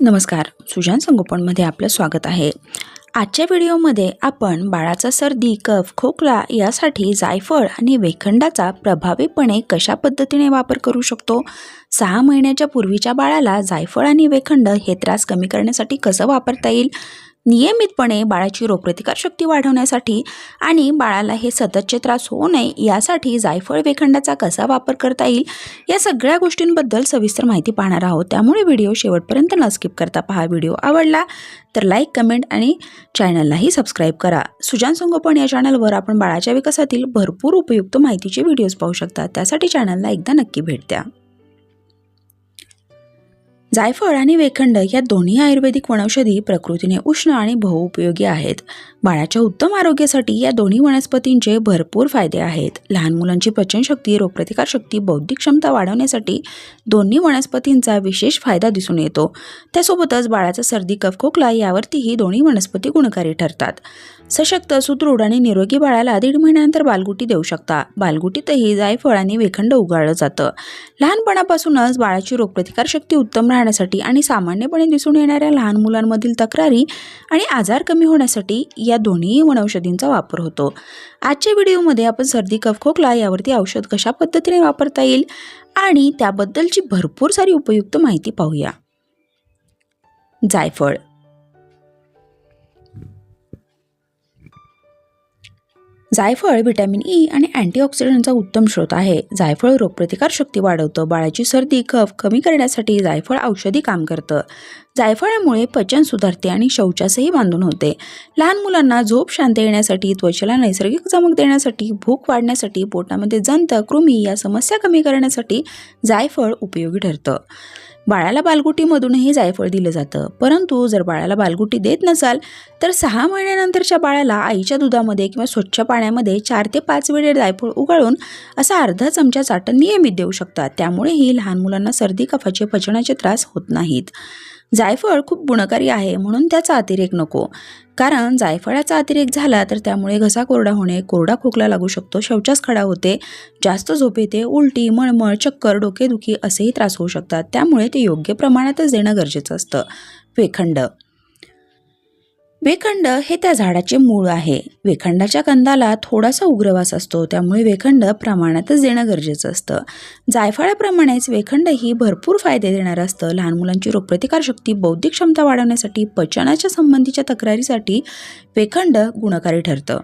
नमस्कार. सुजान संगोपनमध्ये आपलं स्वागत आहे. आजच्या व्हिडिओमध्ये आपण बाळाचा सर्दी कफ खोकला यासाठी जायफळ आणि वेखंडाचा प्रभावीपणे कशा पद्धतीने वापर करू शकतो? सहा महिन्याच्या पूर्वीच्या बाळाला जायफळ आणि वेखंड हे त्रास कमी करण्यासाठी कसं वापरता येईल? नियमितपणे बाळाची रोगप्रतिकारशक्ती वाढवण्यासाठी आणि बाळाला हे सततचे त्रास होऊ नये यासाठी जायफळ वेखंडाचा कसा वापर करता येईल या सगळ्या गोष्टींबद्दल सविस्तर माहिती पाहणार आहोत. त्यामुळे व्हिडिओ शेवटपर्यंत न स्किप करता पहा. व्हिडिओ आवडला तर लाईक कमेंट आणि चॅनललाही सबस्क्राईब करा. सुजान संगोपन या चॅनलवर आपण बाळाच्या विकासातील भरपूर उपयुक्त माहितीचे व्हिडिओज पाहू शकता. त्यासाठी चॅनलला एकदा नक्की भेट द्या. जायफळ आणि वेखंड या दोन्ही आयुर्वेदिक वनौषधी प्रकृतीने उष्ण आणि बहुउपयोगी आहेत. बाळाच्या उत्तम आरोग्यासाठी या दोन्ही वनस्पतींचे भरपूर फायदे आहेत. लहान मुलांची पचनशक्ती रोगप्रतिकारशक्ती बौद्धिक क्षमता वाढवण्यासाठी दोन्ही वनस्पतींचा विशेष फायदा दिसून येतो. त्यासोबतच बाळाचा सर्दी कफ खोकला यावरतीही दोन्ही वनस्पती गुणकारी ठरतात. सशक्त सुदृढ आणि निरोगी बाळाला दीड महिन्यानंतर बालगुटी देऊ शकता. बालगुटीतही जायफळ आणि वेखंड उगाळलं जातं. लहानपणापासूनच बाळाची रोगप्रतिकारशक्ती उत्तम राहण्यासाठी आणि सामान्यपणे दिसून येणाऱ्या लहान मुलांमधील तक्रारी आणि आजार कमी होण्यासाठी या दोन्ही वनौषधींचा वापर होतो. आजच्या व्हिडिओमध्ये आपण सर्दी कफ खोकला यावरती औषध कशा पद्धतीने वापरता येईल आणि त्याबद्दलची भरपूर सारी उपयुक्त माहिती पाहूया. जायफळ जायफळ व्हिटॅमिन ई आणि अँटीऑक्सिडंटचा उत्तम स्रोत आहे. जायफळ रोगप्रतिकार शक्ती वाढवतं. बाळाची सर्दी कफ कमी करण्यासाठी जायफळ औषधी काम करतं. जायफळामुळे पचन सुधारते आणि शौचासही बांधून होते. लहान मुलांना झोप शांत येण्यासाठी त्वचेला नैसर्गिक चमक देण्यासाठी भूक वाढण्यासाठी पोटामध्ये जंत कृमी या समस्या कमी करण्यासाठी जायफळ उपयोगी ठरतं. बाळाला बालगुटीमधूनही जायफळ दिलं जातं. परंतु जर बाळाला बालगुटी देत नसाल तर सहा महिन्यानंतरच्या बाळाला आईच्या दुधामध्ये किंवा स्वच्छ पाण्यामध्ये चार ते पाच वेळे जायफळ उगाळून असा अर्धा चमचा चाटण नियमित देऊ शकतात. त्यामुळेही लहान मुलांना सर्दी कफाचे पचनाचे त्रास होत नाहीत. जायफळ खूप गुणकारी आहे म्हणून त्याचा अतिरेक नको. कारण जायफळाचा अतिरेक झाला तर त्यामुळे घसा कोरडा होणे कोरडा खोकला लागू शकतो शौचास खडा होते जास्त झोप येते उलटी मळमळ चक्कर डोकेदुखी असेही त्रास होऊ शकतात. त्यामुळे ते योग्य प्रमाणातच देणं गरजेचं असतं. वेखंड वेखंड हे त्या झाडाचे मूळ आहे. वेखंडाच्या कंदाला थोडासा उग्रवास असतो त्यामुळे वेखंड प्रमाणातच देणं गरजेचं असतं. जायफळाप्रमाणेच वेखंडही भरपूर फायदे देणारं असतं. लहान मुलांची रोगप्रतिकारशक्ती बौद्धिक क्षमता वाढवण्यासाठी पचनाच्या संबंधीच्या तक्रारीसाठी वेखंड गुणकारी ठरतं.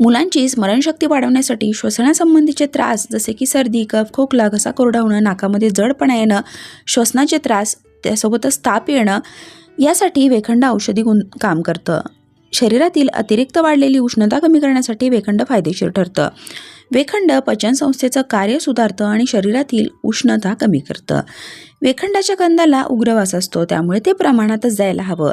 मुलांची स्मरणशक्ती वाढवण्यासाठी श्वसनासंबंधीचे त्रास जसे की सर्दी कफ खोकला घसा कोरडा होणं नाकामध्ये जडपणा येणं श्वसनाचे त्रास त्यासोबतच ताप येणं यासाठी वेखंड औषधी गुण काम करतं. शरीरातील अतिरिक्त वाढलेली उष्णता कमी करण्यासाठी वेखंड फायदेशीर ठरतं. वेखंड पचनसंस्थेचं कार्य सुधारतं आणि शरीरातील उष्णता कमी करतं. वेखंडाच्या कंदाला उग्रवास असतो त्यामुळे ते प्रमाणातच जायला हवं.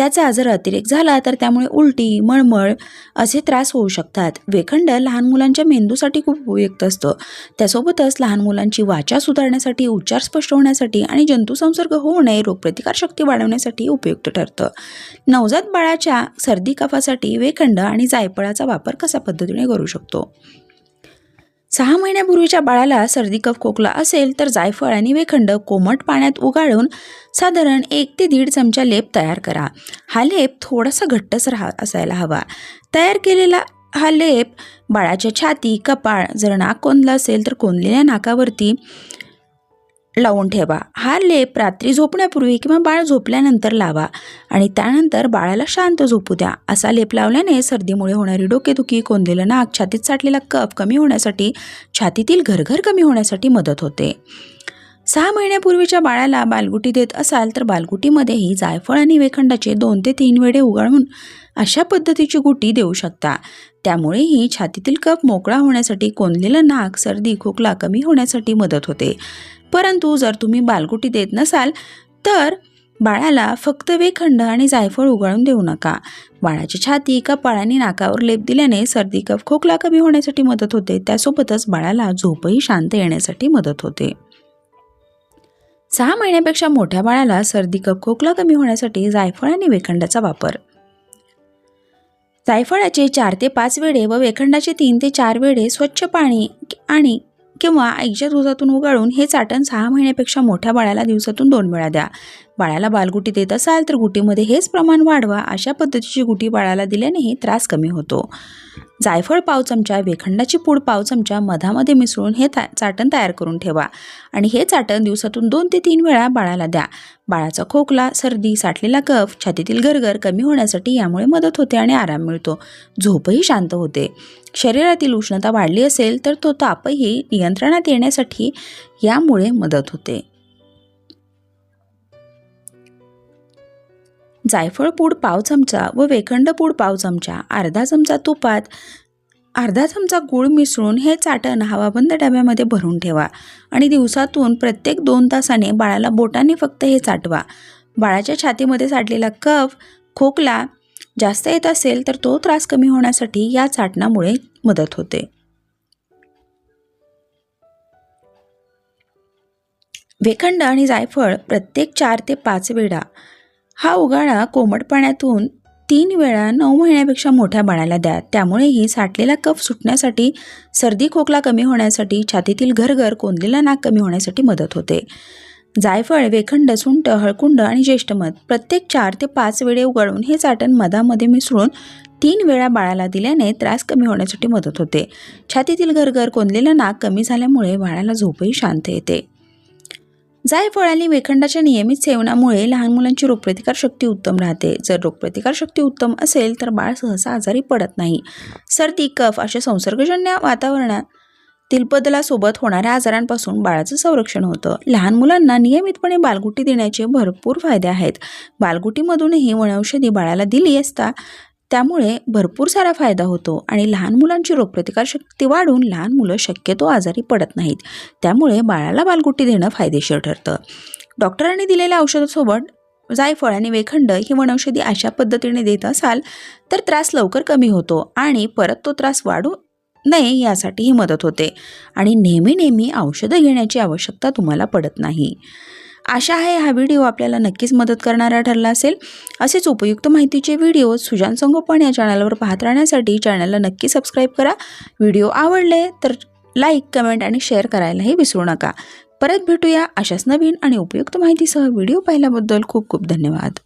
त्याचा जर अतिरेक झाला तर त्यामुळे उलटी मळमळ असे त्रास होऊ शकतात. वेखंड लहान मुलांच्या मेंदूसाठी खूप उपयुक्त असतं. त्यासोबतच लहान मुलांची वाचा सुधारण्यासाठी उच्चार स्पष्ट होण्यासाठी आणि जंतुसंसर्ग होऊ नये रोगप्रतिकारशक्ती वाढवण्यासाठी उपयुक्त ठरतं. नवजात बाळाच्या सर्दी कफासाठी वेखंड आणि जायफळाचा वापर कशा पद्धतीने करू शकतो? सहा महिन्यापूर्वीच्या बाळाला सर्दी कफ खोकला असेल तर जायफळ आणि वेखंड कोमट पाण्यात उगाळून साधारण एक ते दीड चमचा लेप तयार करा. हा लेप थोडासा घट्टच राहा असायला हवा. तयार केलेला हा लेप बाळाच्या छाती कपाळ जर नाक कोंदलं असेल तर कोंदलेल्या नाकावरती लावून ठेवा. हा लेप रात्री झोपण्यापूर्वी किंवा बाळ झोपल्यानंतर लावा आणि त्यानंतर बाळाला शांत झोपू द्या. असा लेप लावल्याने सर्दीमुळे होणारी डोकेदुखी कोंदलेलं नाक छातीत साठलेला कफ कमी होण्यासाठी छातीतील घरघर कमी होण्यासाठी मदत होते. सहा महिन्यापूर्वीच्या बाळाला बालगुटी देत असाल तर बालगुटीमध्येही जायफळ आणि वेखंडाचे दोन ते तीन वेळे उगाळून अशा पद्धतीची गुटी देऊ शकता. त्यामुळेही छातीतील कप मोकळा होण्यासाठी कोंदलेलं नाक सर्दी खोकला कमी होण्यासाठी मदत होते. परंतु जर तुम्ही बालगुटी देत नसाल तर बाळाला फक्त वेखंड आणि जायफळ उगाळून देऊ नका. बाळाची छाती कपाळ आणि नाकावर लेप दिल्याने सर्दी कफ खोकला कमी होण्यासाठी मदत होते. त्यासोबतच बाळाला झोपही शांत येण्यासाठी मदत होते. सहा महिन्यापेक्षा मोठ्या बाळाला सर्दी कफ खोकला कमी होण्यासाठी जायफळ आणि वेखंडाचा वापर. जायफळाचे चार ते पाच वेळे व वेखंडाचे तीन ते चार वेळे स्वच्छ पाणी आणि किंवा आईच्या दुधातून उगाळून हे चाटण सहा महिन्यापेक्षा मोठ्या बाळाला दिवसातून दोन वेळा द्या. बाळाला बालगुटी देत असाल तर गुटीमध्ये हेच प्रमाण वाढवा. अशा पद्धतीची गुटी बाळाला दिल्यानेही त्रास कमी होतो. जायफळ पाव चमचा वेखंडाची पूड पाव चमचा मधामध्ये मिसळून हे ता चाटण तयार करून ठेवा. आणि हे चाटण दिवसातून दोन ते तीन वेळा बाळाला द्या. बाळाचा खोकला सर्दी साठलेला कफ छातीतील गरगर कमी होण्यासाठी यामुळे मदत होते आणि आराम मिळतो. झोपही शांत होते. शरीरातील उष्णता वाढली असेल तर तो तापही नियंत्रणात येण्यासाठी यामुळे मदत होते. जायफळ पूड पाव चमचा व वेखंड पूड पाव चमचा अर्धा चमचा तुपात अर्धा चमचा गूळ मिसळून हे चाटण हवाबंद डब्यामध्ये भरून ठेवा आणि दिवसातून प्रत्येक दोन तासाने बाळाला बोटाने फक्त हे चाटवा. बाळाच्या छातीमध्ये साठलेला कफ खोकला जास्त येत असेल तर तो त्रास कमी होण्यासाठी या चाटणामुळे मदत होते. वेखंड आणि जायफळ प्रत्येक चार ते पाच वेळा हा उगाळा कोमट पाण्यातून तीन वेळा नऊ महिन्यापेक्षा मोठ्या बाळाला द्या. त्यामुळेही साठलेला कफ सुटण्यासाठी सर्दी खोकला कमी होण्यासाठी छातीतील घरघर कोंदलेला नाक कमी होण्यासाठी मदत होते. जायफळ वेखंड सुंट हळकुंड आणि ज्येष्ठमध प्रत्येक चार ते पाच वेळे उगाळून हे चाटण मधामध्ये मिसळून तीन वेळा बाळाला दिल्याने त्रास कमी होण्यासाठी मदत होते. छातीतील घरघर कोंदलेलं नाक कमी झाल्यामुळे बाळाला झोपही शांत येते. जायफळ आणि वेखंडाच्या नियमित सेवनामुळे लहान मुलांची रोगप्रतिकार शक्ती उत्तम राहते. जर रोगप्रतिकार शक्ती उत्तम असेल तर बाळ सहसा आजारी पडत नाही. सर्दी कफ अशा संसर्गजन्य वातावरणात बदलासोबत होणाऱ्या आजारांपासून बाळाचं संरक्षण होतं. लहान मुलांना नियमितपणे बालगुटी देण्याचे भरपूर फायदे आहेत. बालगुटीमधूनही वनौषधी बाळाला दिली असता त्यामुळे भरपूर सारा फायदा होतो आणि लहान मुलांची रोगप्रतिकार शक्ती वाढून लहान मुलं शक्यतो आजारी पडत नाहीत. त्यामुळे बाळाला बालगुटी देणं फायदेशीर ठरतं. डॉक्टरांनी दिलेल्या औषधासोबत जायफळ आणि वेखंड ही वनौषधी अशा पद्धतीने देत असाल तर त्रास लवकर कमी होतो आणि परत तो त्रास वाढू नये यासाठीही मदत होते. आणि नेहमी नेहमी औषधं घेण्याची आवश्यकता तुम्हाला पडत नाही. आशा आहे हा व्हिडिओ आपल्याला नक्कीच मदत करणारा ठरला असेल. असेच उपयुक्त माहितीचे व्हिडिओ सुजान संगोपन या चॅनलवर पाहत राहण्यासाठी चॅनलला नक्की सबस्क्राईब करा. व्हिडिओ आवडले तर लाईक कमेंट आणि शेअर करायलाही विसरू नका. परत भेटूया अशाच नवीन आणि उपयुक्त माहितीसह व्हिडिओ पाहिल्याबद्दल खूप खूप धन्यवाद.